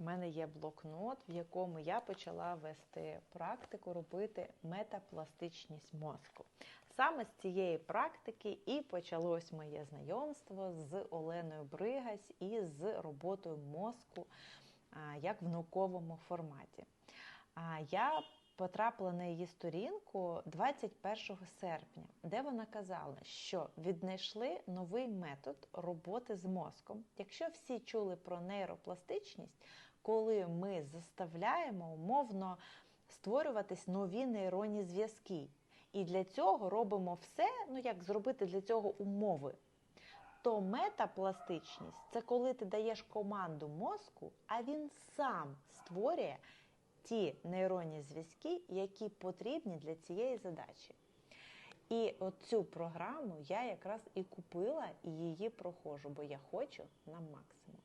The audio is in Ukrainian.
У мене є блокнот, в якому я почала вести практику робити метапластичність мозку. Саме з цієї практики і почалось моє знайомство з Оленою Бригась і з роботою мозку як в науковому форматі. Я потрапила на її сторінку 21 серпня, де вона казала, що віднайшли новий метод роботи з мозком. Якщо всі чули про нейропластичність, коли ми заставляємо умовно створюватись нові нейронні зв'язки. І для цього робимо все, ну як зробити для цього умови. То метапластичність це коли ти даєш команду мозку, а він сам створює ті нейронні зв'язки, які потрібні для цієї задачі. І цю програму я якраз і купила і її прохожу, бо я хочу на максимум.